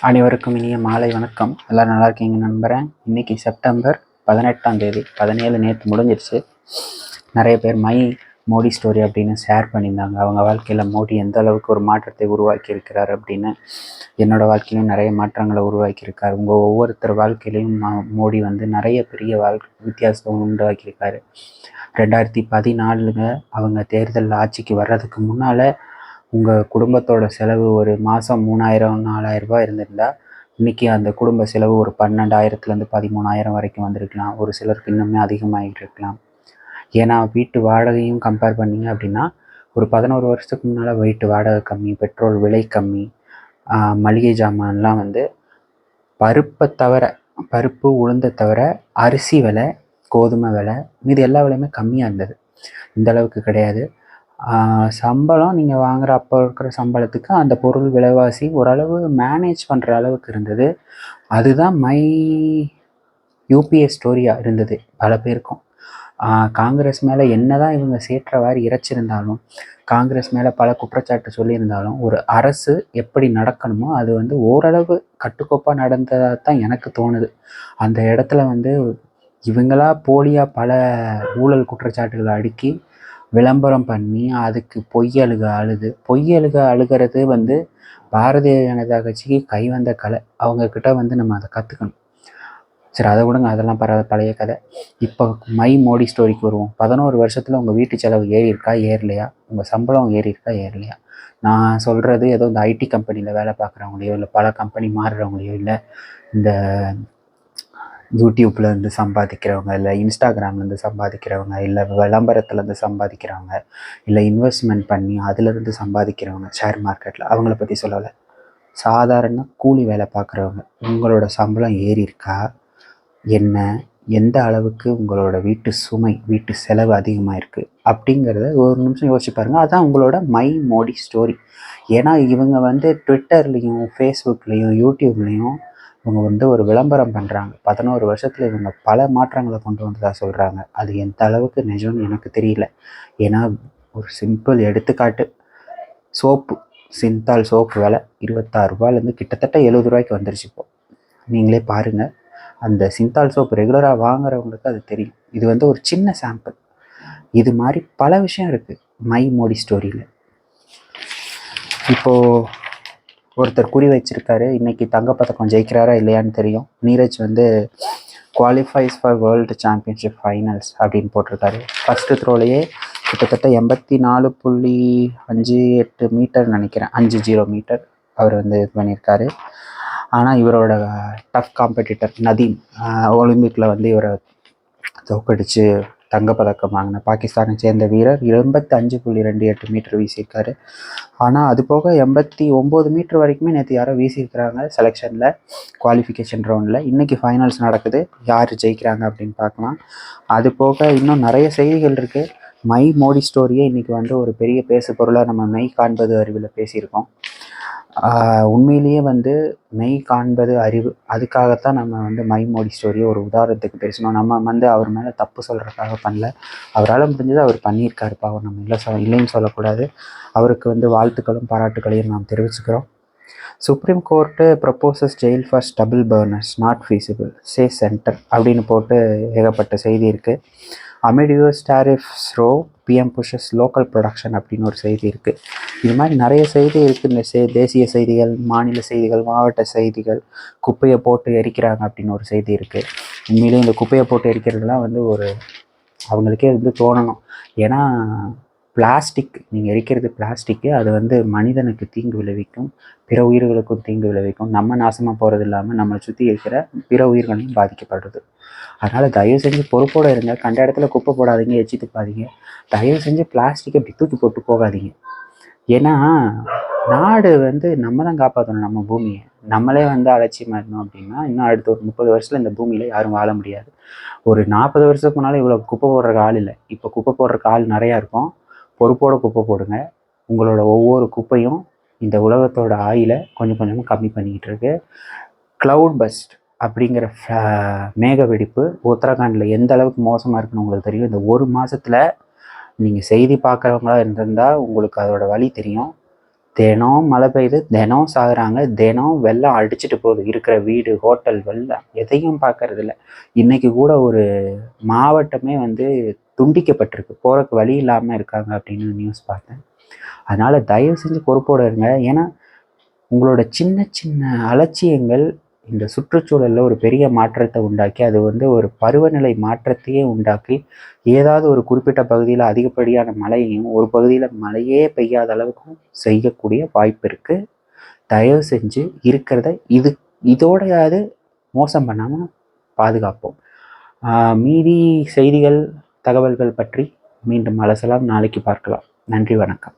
அனைவருக்கும் இனிய மாலை வணக்கம். எல்லோரும் நல்லா இருக்கீங்க நம்புகிறேன் இன்றைக்கி செப்டம்பர் பதினெட்டாம் தேதி பதினேழு நேற்று முடிஞ்சிருச்சு. நிறைய பேர் மை மோடி ஸ்டோரி அப்படின்னு ஷேர் பண்ணியிருந்தாங்க. அவங்க வாழ்க்கையில் மோடி எந்த அளவுக்கு ஒரு மாற்றத்தை உருவாக்கி இருக்கிறார் அப்படின்னு என்னோடய வாழ்க்கையிலும் நிறைய மாற்றங்களை உருவாக்கியிருக்கார் உங்கள் ஒவ்வொருத்தர் வாழ்க்கையிலையும் மா- மோடி வந்து நிறைய பெரிய வாழ்க்கை வித்தியாசத்தை உண்டாக்கியிருக்காரு. ரெண்டாயிரத்தி பதினாலுங்க அவங்க தேர்தல் ஆட்சிக்கு வர்றதுக்கு முன்னால் உங்கள் குடும்பத்தோட செலவு ஒரு மாதம் மூணாயிரம் நாலாயிரம் ரூபாய் இருந்திருந்தா இன்றைக்கி அந்த குடும்ப செலவு ஒரு பன்னெண்டாயிரத்துலேருந்து பதிமூணாயிரம் வரைக்கும் வந்திருக்கலாம். ஒரு சிலருக்கு இன்னுமே அதிகமாகிட்டு இருக்கலாம். ஏன்னா வீட்டு வாடகையும் கம்பேர் பண்ணீங்க அப்படின்னா ஒரு பதினோரு வருஷத்துக்கு முன்னால் வீட்டு வாடகை கம்மி பெட்ரோல் விலை கம்மி மளிகை ஜாமான்லாம் வந்து பருப்பை தவிர பருப்பு உளுந்தை தவிர அரிசி விலை கோதுமை விலை மீது எல்லா விலையுமே கம்மியாக இருந்தது. இந்த அளவுக்கு கிடையாது. சம்பளம் நீங்கள் வாங்குற அப்போ இருக்கிற சம்பளத்துக்கு அந்த பொருள் விலைவாசி ஓரளவு மேனேஜ் பண்ணுற அளவுக்கு இருந்தது. அதுதான் மை யூபிஏ ஸ்டோரியாக இருந்தது பல பேருக்கும். காங்கிரஸ் மேலே என்னதான் இவங்க சேற்றவாறு இறைச்சிருந்தாலும் காங்கிரஸ் மேலே பல குற்றச்சாட்டு சொல்லியிருந்தாலும் ஒரு அரசு எப்படி நடக்கணுமோ அது வந்து ஓரளவு கட்டுக்கோப்பாக நடந்ததாக தான் எனக்கு தோணுது. அந்த இடத்துல வந்து இவங்களா போலியாக பல ஊழல் குற்றச்சாட்டுகளை அடுக்கி விளம்பரம் பண்ணி அதுக்கு பொய் அழுக அழுது பொய்யழுக அழுகிறது வந்து பாரதிய ஜனதா கட்சிக்கு கை வந்த கலை. அவங்கக்கிட்ட வந்து நம்ம அதை கற்றுக்கணும் சரி அதை விடுங்க. அதெல்லாம் பர பழைய கதை. இப்போ மை மோடி ஸ்டோரிக்கு வருவோம். பதினோரு வருஷத்தில் உங்கள் வீட்டு செலவு ஏறி இருக்கா ஏறலையா? உங்கள் சம்பளம் ஏறி இருக்கா ஏறலையா? நான் சொல்கிறது ஏதோ இந்த ஐடி கம்பெனியில் வேலை பார்க்குறவங்களையோ இல்லை பல கம்பெனி மாறுறவங்களையோ இல்லை இந்த யூடியூப்ல இருந்து சம்பாதிக்கிறவங்க இல்லை இன்ஸ்டாகிராம்லேருந்து சம்பாதிக்கிறவங்க இல்லை விளம்பரத்துலேருந்து சம்பாதிக்கிறவங்க இல்லை இன்வெஸ்ட்மெண்ட் பண்ணி அதுலேருந்து சம்பாதிக்கிறவங்க ஷேர் மார்க்கெட்டில் அவங்கள பற்றி சொல்லலை. சாதாரண கூலி வேலை பார்க்குறவங்க உங்களோட சம்பளம் ஏறி இருக்கா? என்ன? எந்த அளவுக்கு உங்களோட வீட்டு சுமை வீட்டு செலவு அதிகமாக இருக்குது அப்படிங்கிறத ஒரு நிமிஷம் யோசிச்சு பாருங்கள் அதுதான் உங்களோட மை மோடி ஸ்டோரி ஏன்னா இவங்க வந்து ட்விட்டர்லேயும் ஃபேஸ்புக்லேயும் யூடியூப்லேயும் இவங்க வந்து ஒரு விளம்பரம் பண்ணுறாங்க பதினோரு வருஷத்தில் இவங்க பல மாற்றங்களை கொண்டு வந்ததாக சொல்கிறாங்க அது எந்த அளவுக்கு நிஜம்னு எனக்கு தெரியல. ஏன்னா ஒரு சிம்பிள் எடுத்துக்காட்டு சோப்பு சிந்தால் சோப்பு விலை இருபத்தாறு ரூபாயிலேருந்து கிட்டத்தட்ட எழுபது ரூபாய்க்கு வந்துருச்சு இப்போ. நீங்களே பாருங்கள் அந்த சிந்தால் சோப்பு ரெகுலராக வாங்குறவங்களுக்கு அது தெரியும். இது வந்து ஒரு சின்ன சாம்பிள் இது மாதிரி பல விஷயம் இருக்குது மை மோடி ஸ்டோரியில் இப்போது ஒருத்தர் குறி வச்சிருக்காரு. இன்னைக்கு தங்கப்பதக்கம் ஜெயிக்கிறாரா இல்லையான்னு தெரியும். நீரஜ் வந்து qualifies for world championship finals அப்படின்னு போட்டிருக்காரு. ஃபஸ்ட்டு த்ரோலையே கிட்டத்தட்ட எண்பத்தி நாலு புள்ளி அஞ்சு எட்டு மீட்டர் நினைக்கிறேன். அஞ்சு ஜீரோ மீட்டர் அவர் வந்து இது பண்ணியிருக்காரு. ஆனால் இவரோட டஃப் காம்படிட்டர் நதீம் ஒலிம்பிக்கில் வந்து இவரை தோக்கடிச்சு தங்கப்பதக்கம் வாங்கின பாகிஸ்தானை சேர்ந்த வீரர் எண்பத்தி அஞ்சு புள்ளி ரெண்டு எட்டு மீட்டர் வீசியிருக்காரு. ஆனால் அது போக எண்பத்தி ஒம்பது மீட்டர் வரைக்குமே நேற்று யாரோ வீசியிருக்கிறாங்க செலெக்ஷனில் குவாலிஃபிகேஷன் ரவுண்டில் இன்றைக்கி ஃபைனல்ஸ் நடக்குது. யார் ஜெயிக்கிறாங்க அப்படின்னு பார்க்கலாம். அது போக இன்னும் நிறைய செய்திகள் இருக்குது மை மோடி ஸ்டோரியே இன்றைக்கி வந்து ஒரு பெரிய பேசு பொருளாக நம்ம மெய் காண்பது அறிவில் பேசியிருக்கோம். உண்மையிலேயே வந்து மெய் காண்பது அறிவு அதுக்காகத்தான் நம்ம வந்து மை மோடி ஸ்டோரியை ஒரு உதாரணத்துக்கு பேசணும். நம்ம வந்து அவர் மேலே தப்பு சொல்கிறதுக்காக பண்ணல. அவரால் முடிஞ்சது அவர் பண்ணியிருக்காருப்பா அவர் நம்ம இல்லை சொல் இல்லைன்னு சொல்லக்கூடாது. அவருக்கு வந்து வாழ்த்துக்களும் பாராட்டுகளையும் நாம் தெரிவிச்சுக்கிறோம். Supreme court proposes jail for stubble burners not feasible say centre அப்படின்னு போட்டு ஏகப்பட்ட செய்தி இருக்குது amid US tariff row PM pushes local production அப்படின்னு ஒரு செய்தி இருக்குது இது மாதிரி நிறைய செய்தி இருக்குது இந்த செ தேசிய செய்திகள் மாநில செய்திகள் மாவட்ட செய்திகள் குப்பையை போட்டு எரிக்கிறாங்க அப்படின்னு ஒரு செய்தி இருக்குது உண்மையிலேயே இந்த குப்பையை போட்டு எரிக்கிறதுலாம் வந்து ஒரு அவங்களுக்கே வந்து தோணணும். ஏன்னா பிளாஸ்டிக் நீங்கள் எரிக்கிறது பிளாஸ்டிக்கு அது வந்து மனிதனுக்கு தீங்கு விளைவிக்கும் பிற உயிர்களுக்கும் தீங்கு விளைவிக்கும். நம்ம நாசமாக போகிறது இல்லாமல் நம்மளை சுற்றி இருக்கிற பிற உயிர்களையும் பாதிக்கப்படுறது. அதனால் தயவு செஞ்சு பொறுப்போடு இருங்க. கண்ட இடத்துல குப்பை போடாதீங்க எச்சி துப்பாதீங்க தயவு செஞ்சு பிளாஸ்டிக்கை இப்படி தூக்கி போட்டு போகாதீங்க. ஏன்னா நாடு வந்து நம்ம தான் காப்பாற்றணும் நம்ம பூமியை. நம்மளே வந்து அலட்சியமாக இருந்தோம் அப்படின்னா இன்னும் அடுத்த ஒரு முப்பது வருஷத்தில் இந்த பூமியில் யாரும் வாழ முடியாது. ஒரு நாற்பது வருஷத்துக்கு முன்னால் இவ்வளோ குப்பை போடுறக்கு ஆள் இல்லை. இப்போ குப்பை போடுறக்கு ஆள் நிறையா இருக்கும். பொறுப்போட குப்பை போடுங்க. உங்களோட ஒவ்வொரு குப்பையும் இந்த உலகத்தோட ஆயில கொஞ்சம் கொஞ்சமாக கம்மி பண்ணிக்கிட்டு இருக்கு. க்ளவுட் பஸ்ட் அப்படிங்கிற மேக வெடிப்பு உத்தரகாண்டில் எந்த அளவுக்கு மோசமாக இருக்குன்னு உங்களுக்கு தெரியும்? இந்த ஒரு மாதத்தில் நீங்கள் செய்தி பார்க்குறவங்களா இருந்திருந்தால் உங்களுக்கு அதோட வழி தெரியும். தினம் மழை பெய்யுது தினம் சாகுறாங்க தினம் வெள்ளம் அடிச்சிட்டு போகுது. இருக்கிற வீடு ஹோட்டல் வெள்ளம் எதையும் பார்க்கறது இன்றைக்கி இன்னைக்கு கூட ஒரு மாவட்டமே வந்து துண்டிக்கப்பட்டிருக்கு. போகிறக்கு வழி இல்லாமல் இருக்காங்க அப்படின்னு நியூஸ் பார்த்தேன். அதனால் தயவு செஞ்சு பொறுப்போடு இருங்க. ஏன்னா உங்களோட சின்ன சின்ன அலட்சியங்கள் இந்த சுற்றுச்சூழலில் ஒரு பெரிய மாற்றத்தை உண்டாக்கி அது வந்து ஒரு பருவநிலை மாற்றத்தையே உண்டாக்கி ஏதாவது ஒரு குறிப்பிட்ட பகுதியில் அதிகப்படியான மழையையும் ஒரு பகுதியில் மழையே பெய்யாத அளவுக்கும் செய்யக்கூடிய வாய்ப்பு இருக்குது தயவு செஞ்சு இருக்கிறத இது இதோடையாவது மோசம் பண்ணாமல் பாதுகாப்போம். மீதி செய்திகள் தகவல்கள் பற்றி மீண்டும் அலசலாம். நாளைக்கு பார்க்கலாம். நன்றி வணக்கம்.